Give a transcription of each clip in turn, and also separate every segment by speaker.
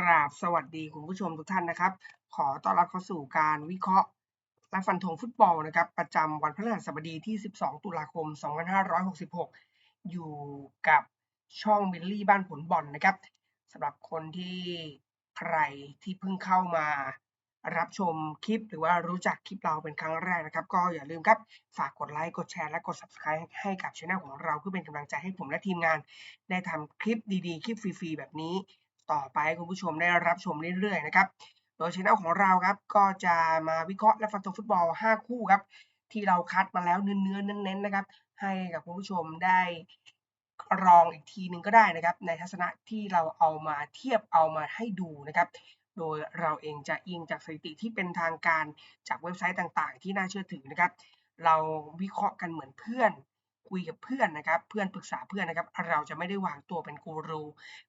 Speaker 1: ราบสวัสดีคุณผู้ชมทุกท่านนะครับ ขอต้อนรับเข้าสู่การวิเคราะห์และฟันธงฟุตบอลนะครับ ประจำวันพฤหัสบดีที่ 12 ตุลาคม 2566 อยู่กับช่องมิลลี่บ้านผลบอลนะครับสำหรับคนที่ใครที่เพิ่งเข้ามารับชมคลิปหรือว่ารู้จักคลิปเราเป็นครั้งแรกนะครับ ก็อย่าลืมครับ ฝากกดไลค์กดแชร์และกด subscribe ให้กับช่องของเราเพื่อเป็นกำลังใจให้ผมและทีมงาน ได้ทำคลิปดีๆ คลิปฟรีๆ แบบนี้ ต่อไปคุณผู้ชมได้รับชมเรื่อยๆนะครับโดยช่องของเราครับก็จะมาวิเคราะห์และฟันธงฟุตบอล 5 คู่ครับที่เราคัดมาแล้วเนื้อๆเน้นๆนะครับ ให้กับคุณผู้ชมได้ลองอีกทีหนึ่งก็ได้นะครับ ในทัศนะที่เราเอามาเทียบเอามาให้ดูนะครับ โดยเราเองจะอิงจากสถิติที่เป็นทางการจากเว็บไซต์ต่างๆ ที่น่าเชื่อถือนะครับ เราวิเคราะห์กันเหมือนเพื่อน คุยกับเพื่อนนะครับ เพื่อนปรึกษาเพื่อนนะครับ เราจะไม่ได้วางตัวเป็นกูรู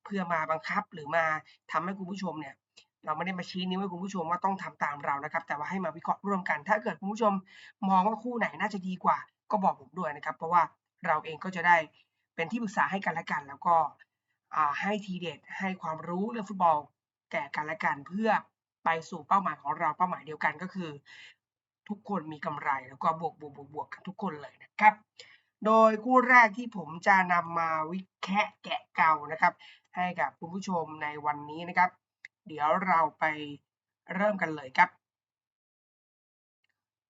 Speaker 1: เพื่อมาบังคับหรือมาทำให้คุณผู้ชมเนี่ยเราไม่ได้มาชี้นิ้วให้คุณผู้ชมว่าต้องทำตามเรานะครับ แต่ว่าให้มาวิเคราะห์ร่วมกัน ถ้าเกิดคุณผู้ชมมองว่าคู่ไหนน่าจะดีกว่า ก็บอกผมด้วยนะครับ เพราะว่าเราเองก็จะได้เป็นที่ปรึกษาให้กันและกัน แล้วก็ให้ทีเด็ดให้ความรู้เรื่องฟุตบอลแก่กันและกันเพื่อไปสู่เป้าหมายของเราเป้าหมายเดียวกันก็คือ ทุกคนมีกำไรแล้วก็บวกบวกบวกบวกกันทุกคนเลยนะครับ โดยคู่แรกที่ผมจะนำมาวิเคราะห์แกะเก่านะครับ ให้กับคุณผู้ชมในวันนี้นะครับ เดี๋ยวเราไปเริ่มกันเลยครับ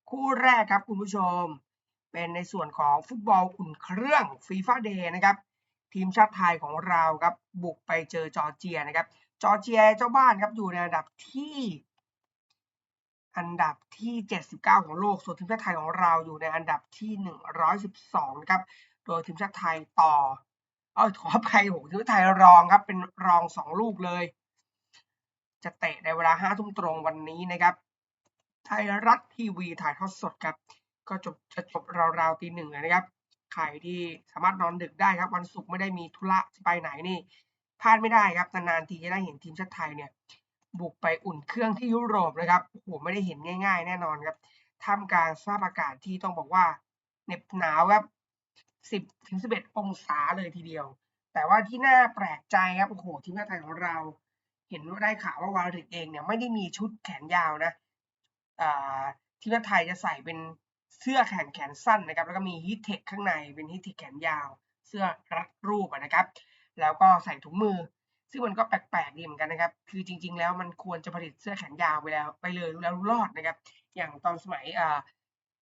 Speaker 1: คู่แรกครับคุณผู้ชม เป็นในส่วนของฟุตบอลอุ่นเครื่องฟีฟ่าเดย์นะครับ ทีมชาติไทยของเราครับบุกไปเจอจอร์เจียนะครับ จอร์เจียเจ้าบ้านครับอยู่ในอันดับที่ อันดับที่ 79 ของโลก ส่วนทีมชาติไทยของเราอยู่ในอันดับที่ 112 นะครับ โดยทีมชาติไทยต่อ เออขออภัยโหทีมชาติไทยรองครับ เป็นรอง 2 ลูกเลย จะเตะในเวลา 5 ทุ่มตรงวันนี้นะครับ ไทยรัฐทีวีถ่ายทอดสดครับ ก็จบจะจบราวๆตีหนึ่งเลยนะครับ ใครที่สามารถนอนดึกได้ครับ วันศุกร์ไม่ได้มีธุระจะไปไหนนี่ พลาดไม่ได้ครับ นานๆทีจะได้เห็นทีมชาติไทยเนี่ย บุกไปอุ่นเครื่องที่ยุโรปนะครับโอ้โหไม่ได้เห็นง่าย ๆ แน่นอนครับท่ามกลางสภาพอากาศที่ต้องบอกว่าเหน็บหนาวครับ10ถึง11 องศาเลยทีเดียว แต่ว่าที่น่าแปลกใจครับโอ้โหทีมชาติไทยของเรา เห็นว่าได้ข่าวว่าวาริกเองเนี่ยไม่ได้มีชุดแขนยาวนะทีมชาติไทยจะใส่เป็นเสื้อแขนแขนสั้นนะครับ แล้วก็มีฮิตเทคข้างในเป็นฮิตเทคแขนยาว เสื้อรัดรูปนะครับ แล้วก็ใส่ถุงมือ ซึ่งมันก็แปลกๆดีเหมือนกันนะครับ คือจริง ๆ แล้วมันควรจะผลิตเสื้อแขนยาวไปแล้วไปเลยแล้วรอดนะครับ อย่างตอนสมัย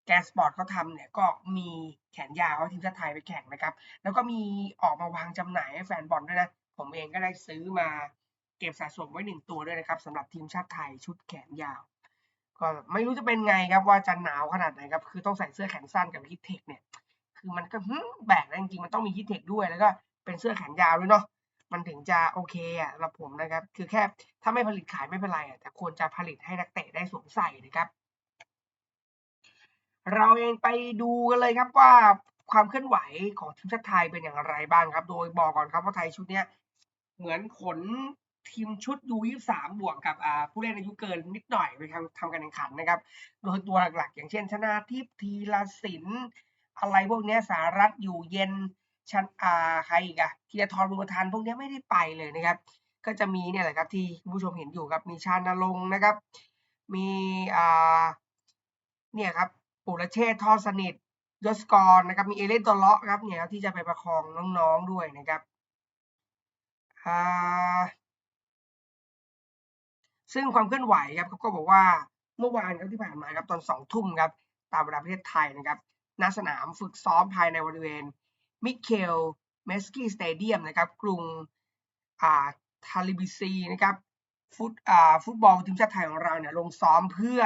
Speaker 1: แกสปอร์ตเขาทำเนี่ยก็มีแขนยาวทีมชาติไทยไปแข่งนะครับ แล้วก็มีออกมาวางจำหน่ายให้แฟนบอลด้วยนะ ผมเองก็ได้ซื้อมาเก็บสะสมไว้หนึ่งตัวด้วยนะครับสำหรับทีมชาติไทยชุดแขนยาว ก็ไม่รู้จะเป็นไงครับว่าจะหนาวขนาดไหนครับ คือต้องใส่เสื้อแขนสั้นกับฮิตเทคเนี่ย คือมันก็แบกนะจริงๆมันต้องมีฮิตเทคด้วยแล้วก็เป็นเสื้อแขนยาวด้วยเนาะ มันถึงจะโอเคอะสำหรับผมนะครับ คือแค่ถ้าไม่ผลิตขายไม่เป็นไรอะแต่ควรจะผลิตให้นักเตะได้สวมใส่นะครับ เราเองไปดูกันเลยครับว่าความเคลื่อนไหวของทีมชาติไทยเป็นอย่างไรบ้างครับ โดยบอกก่อนครับว่าไทยชุดเนี้ยเหมือนขนทีมชุดยูยี่สามบวกกับผู้เล่นอายุเกินนิดหน่อยไปทำทำการแข่งขันนะครับ โดยตัวหลักๆ อย่างเช่น ชนาทิพย์ทีละสิน อะไรพวกนี้สารัฐอยู่เย็น ชันอาใครอีกอะธีรทรบุญทานพวกนี้ไม่ได้ไปเลยนะครับ ก็จะมีเนี่ยแหละครับที่คุณผู้ชมเห็นอยู่ครับมีชาญนรงค์นะครับ มีอ่าเนี่ยครับปุระเชษทอสนิทยศกรนะครับ มีเอเลนตอเลาะครับเนี่ยที่จะไปประคองน้องๆด้วยนะครับอ่าซึ่งความเคลื่อนไหวครับเขาก็บอกว่าเมื่อวานครับที่ผ่านมาครับตอนสองทุ่มครับตามเวลาประเทศไทยนะครับณสนามฝึกซ้อมภายในบริเวณ มิเคลเมสกี้สเตเดียมนะครับกรุงอ่าทาลิบิซีนะครับฟุตอ่าฟุตบอลทีมชาติไทยของเราเนี่ยลงซ้อมเพื่อ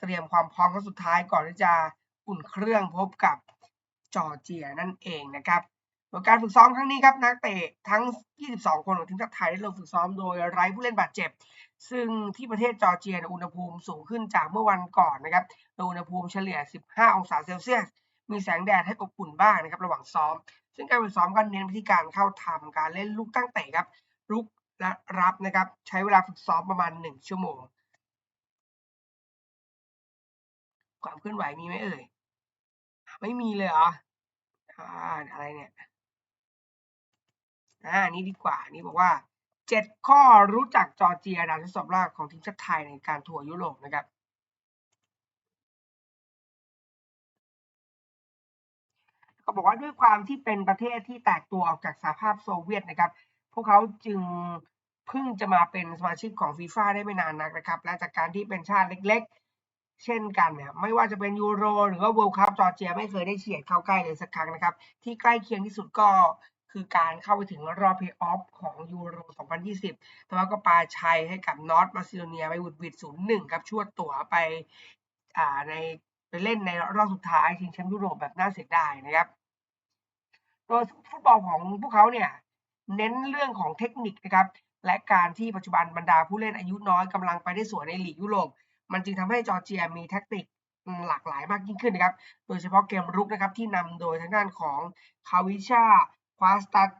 Speaker 1: เตรียมความพร้อมครั้งสุดท้ายก่อนที่จะอุ่นเครื่องพบกับจอร์เจียนั่นเองนะครับโดยการฝึกซ้อมครั้งนี้ครับนักเตะทั้ง 22 คนของทีมชาติไทยได้ลงฝึกซ้อมโดยไร้ผู้เล่นบาดเจ็บ ซึ่งที่ประเทศจอร์เจียอุณหภูมิสูงขึ้นจากเมื่อวันก่อนนะครับโดยอุณหภูมิเฉลี่ย 15 องศาเซลเซียส มีแสงแดดให้อบอุ่นบ้างนะครับระหว่างซ้อม ซึ่งการฝึกซ้อมก็เน้นไปที่การเข้าทำการเล่นลูกตั้งเตะครับลุกและรับนะครับใช้เวลาฝึกซ้อมประมาณ 1 ชั่วโมง ความเคลื่อนไหวมีไหมเอ่ยไม่มีเลยเหรออ่าอะไรเนี่ยอ่านี่ดีกว่านี่บอกว่า 7 ข้อรู้จักจอร์เจียด่านทดสอบแรกของทีมชาติไทยในการทัวร์ยุโรปนะครับ ก็บอกว่าด้วยความที่เป็นประเทศที่แตกตัวออกจากสหภาพโซเวียตนะครับ พวกเขาจึงเพิ่งจะมาเป็นสมาชิกของฟีฟ่าได้ไม่นานนักนะครับ และจากการที่เป็นชาติเล็กๆ เช่นกันเนี่ยไม่ว่าจะเป็นยูโร หรือว่าเวิลด์คัพจอร์เจียไม่เคยได้เฉียดเข้าใกล้เลยสักครั้งนะครับ ที่ใกล้เคียงที่สุดก็คือการเข้าไปถึงรอบเพลย์ออฟของยูโร 2020 แต่ว่าก็ปาชัยให้กับนอร์ทมาซิโดเนียไปบุดวิด 0-1 ครับชวดตั๋วไปใน ไปเล่นในรอบสุดท้ายชิงแชมป์ยุโรปแบบน่าเสียดายนะครับโดยฟุตบอลของพวกเขาเนี่ยเน้นเรื่องของเทคนิคนะครับและการที่ปัจจุบันบรรดาผู้เล่นอายุน้อยกำลังไปได้สวยในลีกยุโรปมันจึงทำให้จอร์เจียมีแท็กติกหลากหลายมากยิ่งขึ้นนะครับ โดยเฉพาะเกมรุกนะครับที่นำโดยทางด้านของคาวิชาควาสตัส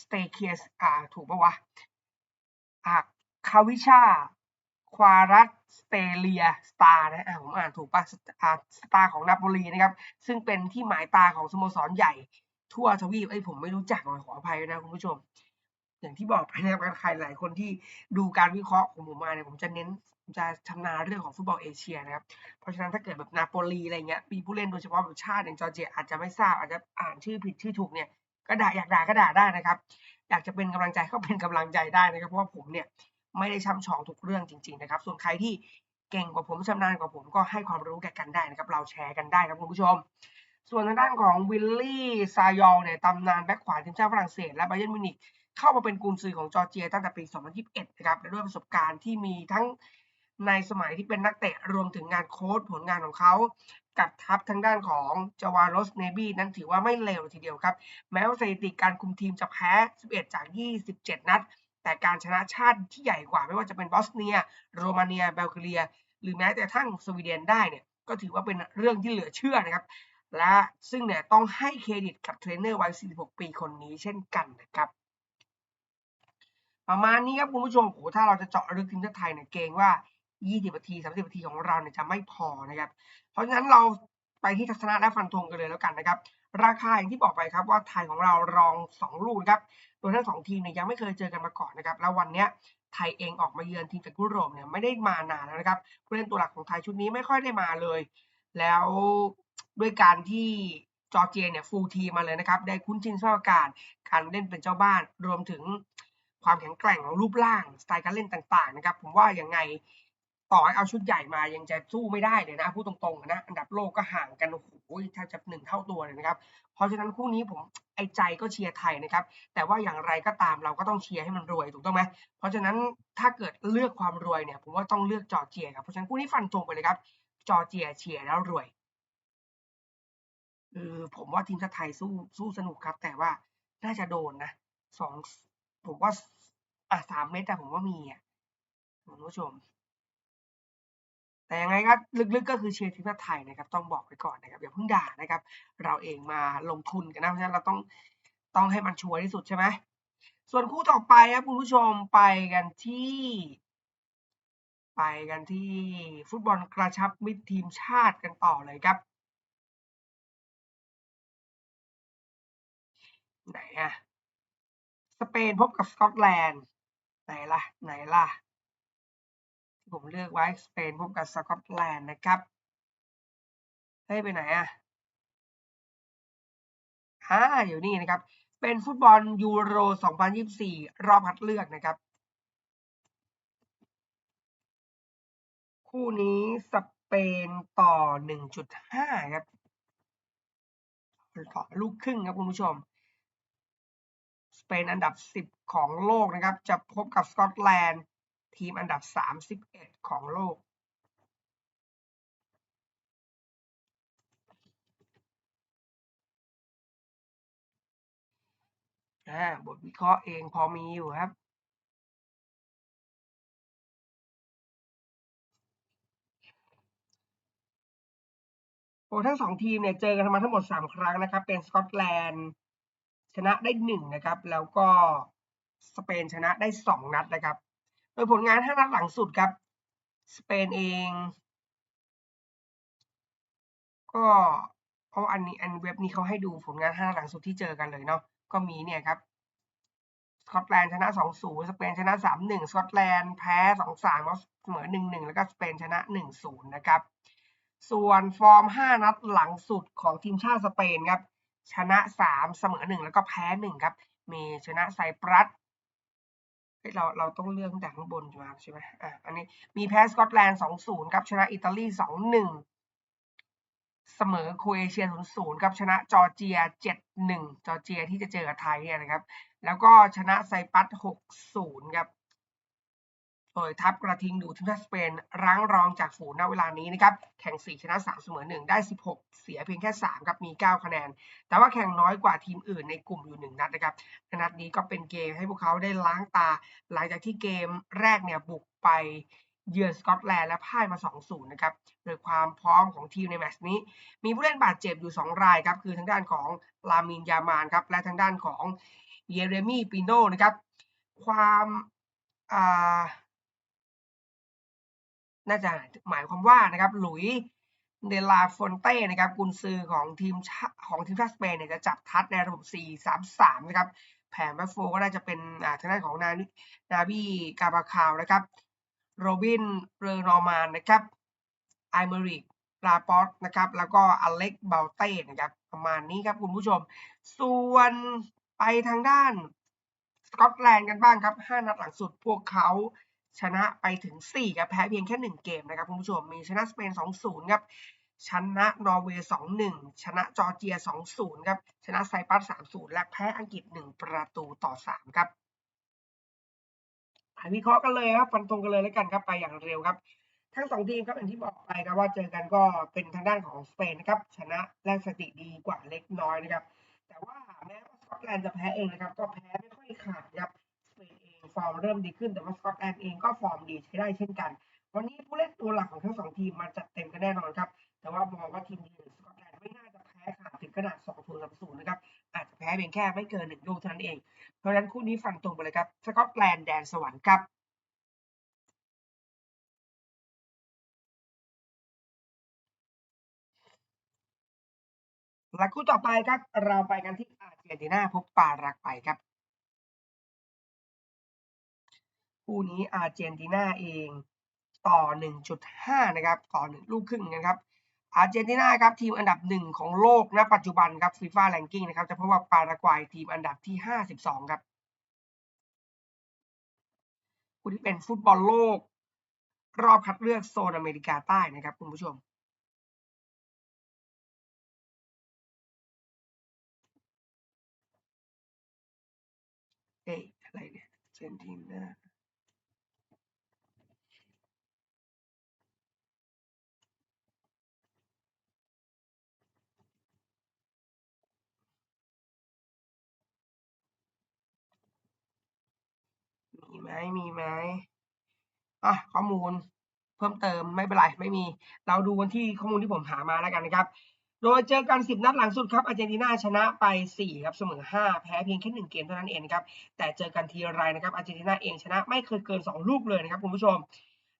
Speaker 1: สเตเคียสอ่าถูกปะวะอ่าคาวิชา ควารัสสเตเลียสตาร์นะผมอ่านถูกปะอ่าสตาร์ของนาโปลีนะครับ ซึ่งเป็นที่หมายตาของสโมสรใหญ่ทั่วทวีปไอ้ผมไม่รู้จักขออภัยนะคุณผู้ชม อย่างที่บอกไปนะครับใครหลายคนที่ดูการวิเคราะห์ของผมมาเนี่ยผมจะเน้นจะชำนาญเรื่องของฟุตบอลเอเชียนะครับ เพราะฉะนั้นถ้าเกิดแบบนาโปลีอะไรเงี้ยมีผู้เล่นโดยเฉพาะแบบชาติอย่างจอร์เจียอาจจะไม่ทราบอาจจะอ่านชื่อผิดชื่อถูกเนี่ยก็ด่าอยากด่าก็ด่าได้นะครับ อยากจะเป็นกำลังใจก็เป็นกำลังใจได้นะครับ เพราะว่าผมเนี่ย ไม่ได้ช่ำชองทุกเรื่องจริง ๆ นะครับ ส่วนใครที่เก่งกว่าผมชำนาญกว่าผมก็ให้ความรู้แก่กันได้นะครับ เราแชร์กันได้ครับคุณผู้ชม ส่วนทางด้านของวิลลี่ซายอลเนี่ยตำนานแบ็คขวาทีมชาติฝรั่งเศสและไบเยนมิวนิกเข้ามาเป็นกุนซือของจอร์เจียตั้งแต่ปี 2021 นะครับและด้วยประสบการณ์ที่มีทั้งในสมัยที่เป็นนักเตะรวมถึงงานโค้ชผลงานของเขา กับทัพทางด้านของจาวารสเนบี้นั้นถือว่าไม่เลวทีเดียวครับ แม้ว่าสถิติการคุมทีมจะแพ้ 11 จาก 27 นัด แต่การชนะชาติที่ใหญ่กว่าไม่ว่าจะเป็นบอสเนีย โรมาเนียเบลเกเรีย หรือแม้แต่ทั้งสวีเดนได้เนี่ยก็ถือว่าเป็นเรื่องที่เหลือเชื่อนะครับ และซึ่งเนี่ยต้องให้เครดิตกับเทรนเนอร์วัย 46 ปีคนนี้เช่นกันนะครับ ประมาณนี้ครับคุณผู้ชมโหถ้าเราจะเจาะลึกทีมชาติไทยเนี่ยเกรงว่า 20 นาที 30 นาทีของเราเนี่ยจะไม่พอนะครับ เพราะฉะนั้นเราไปที่ทัศนะและฟันธงกันเลยแล้วกันนะครับ ราคาอย่างที่บอกไปครับว่าไทยของเรารอง 2 ลูกนะครับ โดยทั้งสองทีมเนี่ยยังไม่เคยเจอกันมาก่อนนะครับ แล้ววันเนี้ยไทยเองออกมาเยือนทีมจากยุโรปเนี่ยไม่ได้มานานแล้วนะครับผู้เล่นตัวหลักของไทยชุดนี้ไม่ค่อยได้มาเลย แล้วด้วยการที่จอร์เจียเนี่ยฟูลทีมมาเลยนะครับ ได้คุ้นชินสภาพอากาศการเล่นเป็นเจ้าบ้านรวมถึงความแข็งแกร่งของรูปร่างสไตล์การเล่นต่างๆนะครับ ผมว่าอยังไง ต่อให้เอาชุดใหญ่มายังจะสู้ไม่ได้เลยนะพูดตรงๆนะอันดับโลกก็ห่างกันโอ้โหแทบจะหนึ่งเท่าตัวเลยนะครับ เพราะฉะนั้นคู่นี้ผมไอ้ใจก็เชียร์ไทยนะครับ แต่ว่าอย่างไรก็ตามเราก็ต้องเชียร์ให้มันรวยถูกต้องไหมเพราะฉะนั้นถ้าเกิดเลือกความรวยเนี่ย ผมว่าต้องเลือกจอร์เจียครับเพราะฉะนั้นคู่นี้ฟันธงไปเลยครับ จอร์เจียเชียร์แล้วรวยเออผมว่าทีมชาติไทยสู้สู้สนุกครับ แต่ว่าน่าจะโดนนะสองผมว่าอะสามเมตรแต่ผมว่ามีอะคุณผู้ชม แต่ยังไงก็ลึกๆก็คือเชียร์ทีมชาติไทยนะครับต้องบอกไว้ก่อนนะครับอย่าเพิ่งด่านะครับ เราเองมาลงทุนกันนะเพราะฉะนั้นเราต้องต้องให้มันชัวร์ที่สุดใช่ไหมส่วนคู่ต่อไปครับคุณผู้ชมไปกันที่ ไปกันที่ฟุตบอลกระชับมิตรทีมชาติกันต่อเลยครับไหนอะสเปนพบกับสกอตแลนด์ไหนล่ะไหนล่ะ ผมเลือกไว้สเปนพบกับสกอตแลนด์นะครับเฮ้ยไปไหนอะอ่าอยู่นี่นะครับ เป็นฟุตบอลยูโร 2024 รอบคัดเลือกนะครับ คู่นี้สเปนต่อ 1.5 ครับต่อลูกครึ่งครับคุณผู้ชม สเปนอันดับ 10 ของโลกนะครับ จะพบกับสกอตแลนด์ ทีมอันดับ 31 ของโลก บทวิเคราะห์เองพอมีอยู่ครับโอ้ทั้งสองทีมเนี่ยเจอกันมาทั้งหมด 3 ครั้งนะครับ เป็นสกอตแลนด์ชนะได้1นะครับ แล้วก็สเปนชนะได้ 2 นัดนะครับ โดยผลงาน 5 นัดหลังสุดครับ สเปนเอง ก็เพราะอันนี้อันเว็บนี้เขาให้ดูผลงาน 5 นัดหลังสุดที่เจอกันเลยเนาะ ก็มีเนี่ยครับ สกอตแลนด์ชนะ 2-0 สเปนชนะ 3-1 สกอตแลนด์แพ้ 2-3แล้วเสมอ 1-1 แล้วก็สเปนชนะ 1-0 นะครับ ส่วนฟอร์ม 5 นัดหลังสุดของทีมชาติสเปนครับ ชนะ 3 เสมอ 1 แล้วก็แพ้ 1 ครับ มีชนะไซปรัส เราเราต้องเลือกแต่ข้างบนใช่ไหมใช่ไหมอะอันนี้มีแพ้สกอตแลนด์2-0ครับชนะอิตาลี2-1เสมอโครเอเชียน0-0ครับชนะจอร์เจีย7-1จอร์เจียที่จะเจอกับไทยเนี่ยนะครับ แล้วก็ชนะไซปรัส6-0ครับ โดยทัพกระทิงดูทีมชาติสเปนรั้งรองจากฝูงณเวลานี้นะครับแข่ง 4 ชนะ 3 เสมอ 1 ได้ 16 เสียเพียงแค่ 3 ครับมี 9 คะแนน แต่ว่าแข่งน้อยกว่าทีมอื่นในกลุ่มอยู่ 1 นัดนะครับนัดนี้ก็เป็นเกมให้พวกเขาได้ล้างตา หลังจากที่เกมแรกเนี่ยบุกไปเยือนสกอตแลนด์และพ่ายมา 2-0 นะครับ โดยความพร้อมของทีมในแมตช์นี้ มีผู้เล่นบาดเจ็บอยู่ 2 รายครับ คือทางด้านของลามินยามานครับ และทางด้านของเยเรมีปิโนนะครับ ความอ่า น่าจะหมายความว่านะครับหลุยเดลาฟอนเต้นะครับกุนซือของทีมของทีมชาติสเปนเนี่ยจะจับทัดในระบบ 4-3-3 นะครับ แผนแมฟโฟก็น่าจะเป็นอ่าทางด้านของนานาบีกาบาคาวนะครับโรบินเรอนอร์มานนะครับไอเมริกลาปอตนะครับ แล้วก็อเล็กเบลเต้นะครับ ประมาณนี้ครับคุณผู้ชม ส่วนไปทางด้านสกอตแลนด์กันบ้างครับ 5 นัดหลังสุดพวกเขา ชนะไปถึง 4 ครับ แพ้เพียงแค่ 1 เกมนะครับคุณผู้ชม มีชนะสเปน 2-0 ครับ ชนะนอร์เวย์ 2-1 ชนะจอร์เจีย 2-0 ครับ ชนะไซปรัส 3-0 และแพ้อังกฤษ 1 ประตูต่อ 3 ครับวิเคราะห์กันเลยครับ ฟันธงกันเลยแล้วกันครับ ไปอย่างเร็วครับ ทั้งสองทีมครับอย่างที่บอกไปครับว่าเจอกันก็เป็นทางด้านของสเปนนะครับ ชนะแลกสติดีกว่าเล็กน้อยนะครับ แต่ว่าแม้ว่าสกอตแลนด์จะแพ้เองนะครับ ก็แพ้ไม่ค่อยขาดครับ ฟอร์มเริ่มดีขึ้นแต่ว่าสกอตแลนด์เองก็ฟอร์มดีใช้ได้เช่นกัน วันนี้ผู้เล่นตัวหลักของทั้งสองทีมมาจัดเต็มกันแน่นอนครับ แต่ว่ามองว่าทีมยืนสกอตแลนด์ไม่น่าจะแพ้ขาดถึงขนาด2 0 3 0นะครับอาจจะแพ้เพียงแค่ไม่เกิน1ลูกเท่านั้นเอง เพราะฉะนั้นคู่นี้ฟันตรงไปเลยครับสกอตแลนด์แดนสวรรค์ครับและคู่ต่อไปครับ เราไปกันที่อาร์เจนตินาพบปารากวัยครับ คู่นี้อาร์เจนตินาเองต่อ 1.5 นะครับต่อ1ลูกครึ่งนะครับ อาร์เจนตินาครับทีมอันดับ 1 ของโลกณปัจจุบันครับฟีฟ่าแรงกิ้งนะครับจะพบว่าปารากวัยทีมอันดับที่ 52 ครับคู่ที่เป็นฟุตบอลโลก รอบคัดเลือกโซนอเมริกาใต้นะครับคุณผู้ชมเอ้ยอะไรเนี่ยเจนตินา มีไหมมีไหมอะข้อมูลเพิ่มเติมไม่เป็นไรไม่มี เราดูวันที่ข้อมูลที่ผมหามาแล้วกันนะครับ โดยเจอกัน 10 นัดหลังสุดครับอาร์เจนตินาชนะไป 4 ครับเสมอ 5 แพ้เพียงแค่1เกมเท่านั้นเองครับแต่เจอกันทีไรนะครับอาร์เจนตินาเองชนะไม่เคยเกิน 2 ลูกเลยนะครับคุณผู้ชม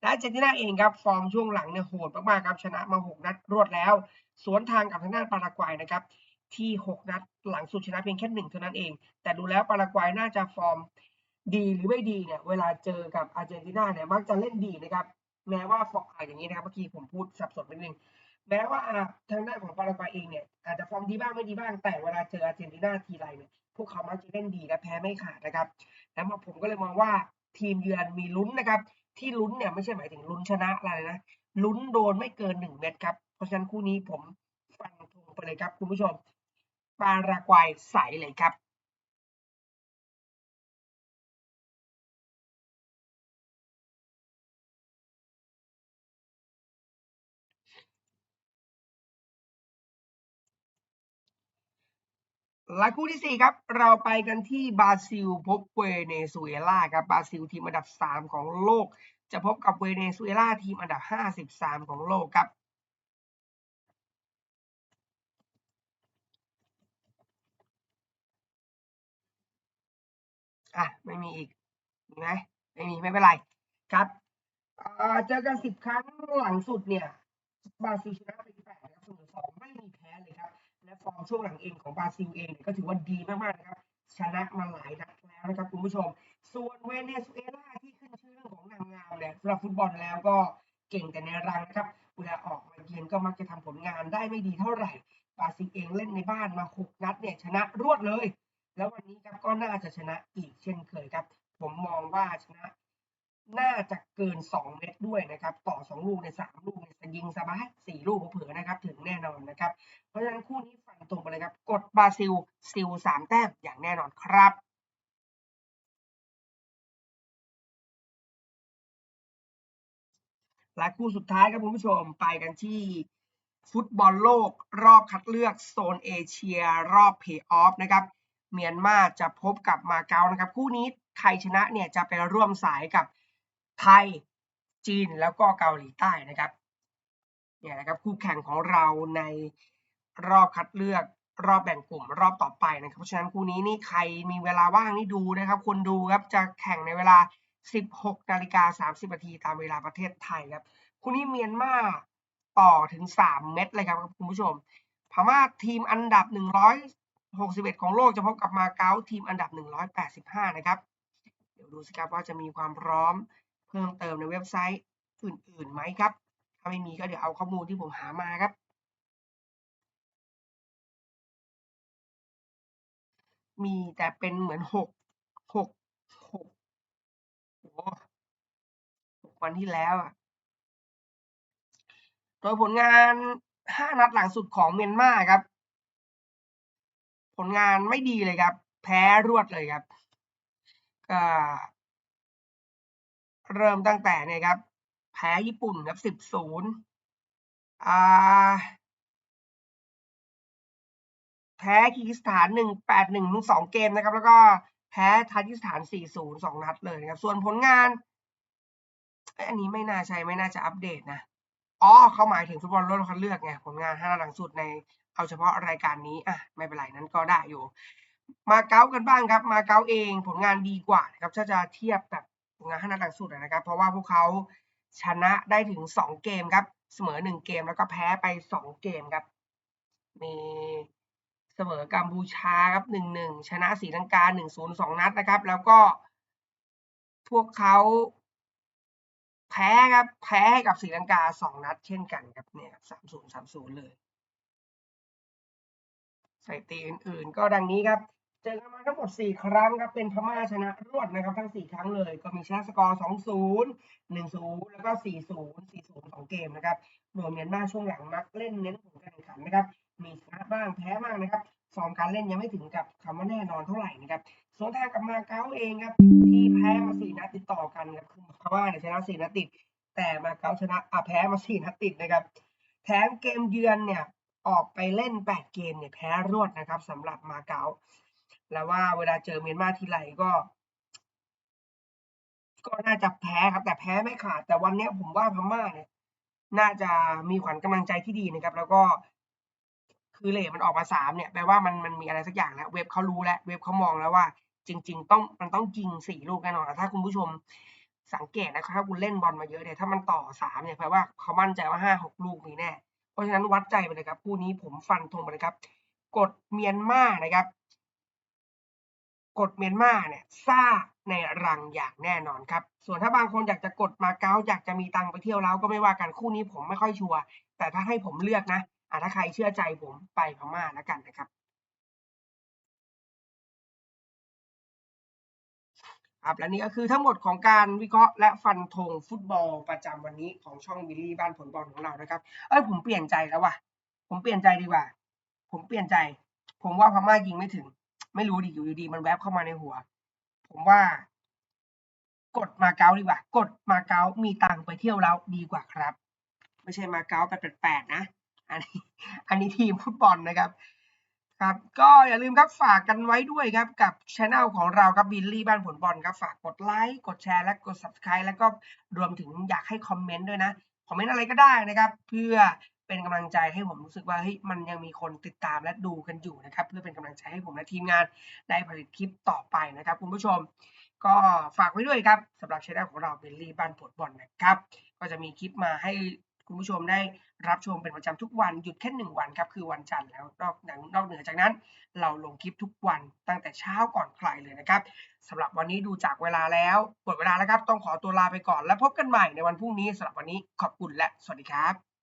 Speaker 1: และอาร์เจนตินาเองครับฟอร์มช่วงหลังเนี่ยโหดมากๆครับชนะมา 6 นัดรวดแล้ว สวนทางกับทางด้านปารากวัยนะครับที่ 6 นัดหลังสุดชนะเพียงแค่1เท่านั้นเอง แต่ดูแล้วปารากวัยน่าจะฟอร์ม ดีหรือไม่ดีเนี่ยเวลาเจอกับอาร์เจนตินาเนี่ยมักจะเล่นดีนะครับแม้ว่าฟอร์มอ่าอย่างนี้นะครับเมื่อกี้ผมพูดสับสนนิดนึงแม้ว่าทางด้านของปารากวัยเองเนี่ยอาจจะฟอร์มดีบ้างไม่ดีบ้างแต่เวลาเจออาร์เจนตินาทีไรเนี่ยพวกเขามักจะเล่นดีและแพ้ไม่ขาดนะครับแล้วผมก็เลยมองว่าทีมเยือนมีลุ้นนะครับ ที่ลุ้นเนี่ยไม่ใช่หมายถึงลุ้นชนะอะไรนะลุ้นโดนไม่เกินหนึ่งเม็ดครับเพราะฉะนั้นคู่นี้ผมฟันธงไปเลยครับคุณผู้ชมปารากวัยใสเลยครับ และคู่ที่ 4 ครับ เราไปกันที่บราซิลพบเวเนซุเอลาครับบราซิลทีมอันดับ 3 ของโลก จะพบกับเวเนซุเอลาทีมอันดับ 53 ของโลกครับอะไม่มีอีกมีไหมไม่มีไม่เป็นไรครับเจอกัน10ครั้งหลังสุดเนี่ยบราซิลชนะไป8นะครับเสมอ2ไม่มีแพ้เลยครับ และฟอร์มช่วงหลังเองของบราซิลเองก็ถือว่าดีมากๆนะครับ ชนะมาหลายนัดแล้วนะครับคุณผู้ชม ส่วนเวเนซุเอลาที่ขึ้นชื่อเรื่องของนางงามเนี่ยสำหรับฟุตบอลแล้วก็เก่งแต่ในรังนะครับเวลาออกมาเยือนก็มักจะทำผลงานได้ไม่ดีเท่าไหร่บราซิลเองเล่นในบ้านมาหกนัดเนี่ยชนะรวดเลย แล้ววันนี้ครับก็น่าจะชนะอีกเช่นเคยครับ ผมมองว่าชนะ น่าจะเกิน 2 เม็ดด้วยนะครับต่อ 2 ลูกใน 3 ลูกเนี่ยจะยิงสบาย 4 ลูกเผื่อนะครับถึงแน่นอนนะครับ เพราะฉะนั้นคู่นี้ฟันตรงไปเลยครับ กดบราซิลซิล3แต้มอย่างแน่นอนครับและคู่สุดท้ายครับคุณผู้ชมไปกันที่ฟุตบอลโลกรอบคัดเลือกโซนเอเชียรอบเพย์ออฟนะครับเมียนมาจะพบกับมาเก๊านะครับ คู่นี้ใครชนะเนี่ยจะไปร่วมสายกับ ไทย จีนแล้วก็เกาหลีใต้นะครับเนี่ยนะครับคู่แข่งของเราในรอบคัดเลือกรอบแบ่งกลุ่มรอบต่อไปนะครับ เพราะฉะนั้นคู่นี้นี่ใครมีเวลาว่างนี่ดูนะครับคนดูครับจะแข่งในเวลา 16นาฬิกา30นาทีตามเวลาประเทศไทยครับคู่นี้เมียนมาต่อถึง 3 เม็ดเลยครับคุณผู้ชมพม่าทีมอันดับ 161 ของโลกจะพบกับมาเก๊าทีมอันดับ 185 นะครับ เดี๋ยวดูสิครับว่าจะมีความพร้อม พิ่มเติมในเว็บไซต์อื่นๆไหมครับ ถ้าไม่มีก็เดี๋ยวเอาข้อมูลที่ผมหามาครับ มีแต่เป็นเหมือนหกหกหกโอ้หกวันที่แล้วอะโดยผลงานห้านัดหลังสุดของเมียนมาครับ ผลงานไม่ดีเลยครับ แพ้รวดเลยครับก็ เริ่มตั้งแต่เนี่ยครับ แพ้ญี่ปุ่นครับสิบศูนย์อ่าแพ้คีกิสถานหนึ่งแปดหนึ่งทั้งสองเกมนะครับ แล้วก็แพ้ทาจิกิสถานสี่ศูนย์สองนัดเลยนะครับ ส่วนผลงานอันนี้ไม่น่าใช่ไม่น่าจะอัปเดตนะอ๋อเขาหมายถึงฟุตบอลโลกคัดเลือกไงผลงานห้านัดหลังสุดในเอาเฉพาะรายการนี้อะไม่เป็นไรนั้นก็ได้อยู่ มาเก๊ากันบ้างครับ มาเก๊าเองผลงานดีกว่านะครับถ้าจะเทียบกับ ผลงานห้านัดหลังสุดนะครับ เพราะว่าพวกเขาชนะได้ถึงสองเกมครับ เสมอหนึ่งเกมแล้วก็แพ้ไปสองเกมครับ มีเสมอกัมพูชาครับหนึ่งหนึ่งชนะศรีลังกาหนึ่งศูนย์สองนัดนะครับ แล้วก็พวกเขาแพ้ครับแพ้ให้กับศรีลังกาสองนัดเช่นกันครับเนี่ยสามศูนย์สามศูนย์เลยสถิติอื่นๆ ก็ดังนี้ครับ เจอกันมาทั้งหมด 4 ครั้งครับ เป็นพม่าชนะรวดนะครับ ทั้ง 4 ครั้งเลย ก็มีชนะสกอร์ 2-0 1-0 แล้วก็ 4-0 4-0 2 เกมนะครับโดยเมียนมาช่วงหลังมักเล่นเน้นผลการแข่งขันนะครับ มีชนะบ้างแพ้บ้างนะครับ ฟอร์มการเล่นยังไม่ถึงกับคำว่าแน่นอนเท่าไหร่นะครับส่วนทางกับมาเก๊าเองครับ ที่แพ้มา 4 นัดติดต่อกันครับ คือพม่าเนี่ยชนะ 4 นัดติด แต่มาเก๊าชนะอะแพ้มา 4 นัดติดนะครับ แถมเกมเยือนเนี่ยออกไปเล่น 8 เกมเนี่ยแพ้รวดนะครับสำหรับมาเก๊า แล้วว่าเวลาเจอเมียนมาทีไรก็ ก็น่าจะแพ้ครับ แต่แพ้ไม่ขาด แต่วันนี้ผมว่าพม่าเนี่ย น่าจะมีขวัญกำลังใจที่ดีนะครับ แล้วก็คือเลทมันออกมาสามเนี่ยแปลว่ามันมันมีอะไรสักอย่างแล้ว เว็บเขารู้แล้ว เว็บเขามองแล้วว่า จริง ๆ ต้องมันต้องยิงสี่ลูกแน่นอนถ้าคุณผู้ชมสังเกตนะครับถ้าคุณเล่นบอลมาเยอะเนี่ยถ้ามันต่อสามเนี่ยแปลว่าเขามั่นใจว่าห้าหกลูกมีแน่ เพราะฉะนั้นวัดใจไปเลยครับคู่นี้ผมฟันธงไปเลยครับ กดเมียนมานะครับ กดเมียนมาเนี่ยซ่าในรังอย่างแน่นอนครับ ส่วนถ้าบางคนอยากจะกดมาเก๊าอยากจะมีตังไปเที่ยวแล้วก็ไม่ว่ากันคู่นี้ผมไม่ค่อยชัวร์แต่ถ้าให้ผมเลือกนะอะถ้าใครเชื่อใจผมไปพม่าแล้วกันนะครับครับและนี่ก็คือทั้งหมดของการวิเคราะห์และฟันธงฟุตบอลประจำวันนี้ของช่องบิลลี่บ้านผลบอลของเรานะครับ เอ้ยผมเปลี่ยนใจแล้วว่ะ ผมเปลี่ยนใจดีกว่า ผมเปลี่ยนใจ ผมว่าพม่ายิงไม่ถึง ไม่รู้ดิอยู่ดีมันแวบเข้ามาในหัว ผมว่า กดมาเก๊าดีกว่า กดมาเก๊ามีตังไปเที่ยวแล้วดีกว่าครับ ไม่ใช่มาเก๊าแปดแปดนะ อันนี้ อันนี้ทีมฟุตบอลนะครับ ครับ ก็อย่าลืมครับฝากกันไว้ด้วยครับ กับช anel ของเราครับบิลลี่บ้านผลบอลครับฝากกดไลค์กดแชร์และกด subscribe แล้วก็รวมถึงอยากให้คอมเมนต์ด้วยนะคอมเมนต์อะไรก็ได้นะครับ เพื่อ เป็นกำลังใจให้ผมรู้สึกว่าเฮ้ยมันยังมีคนติดตามและดูกันอยู่นะครับ เพื่อเป็นกำลังใจให้ผมและทีมงานได้ผลิตคลิปต่อไปนะครับ คุณผู้ชม ก็ฝากไว้ด้วยครับสำหรับช่องของเราเบลลี่บ้านผลบอลนะครับ ก็จะมีคลิปมาให้คุณผู้ชมได้รับชมเป็นประจำทุกวันหยุดแค่หนึ่งวันครับคือวันจันทร์แล้วนอกนอกเหนือจากนั้น เราลงคลิปทุกวันตั้งแต่เช้าก่อนใครเลยนะครับสำหรับวันนี้ดูจากเวลาแล้วหมดเวลาแล้วครับ ต้องขอตัวลาไปก่อนแล้วพบกันใหม่ในวันพรุ่งนี้สำหรับวันนี้ขอบคุณและสวัสดีครับ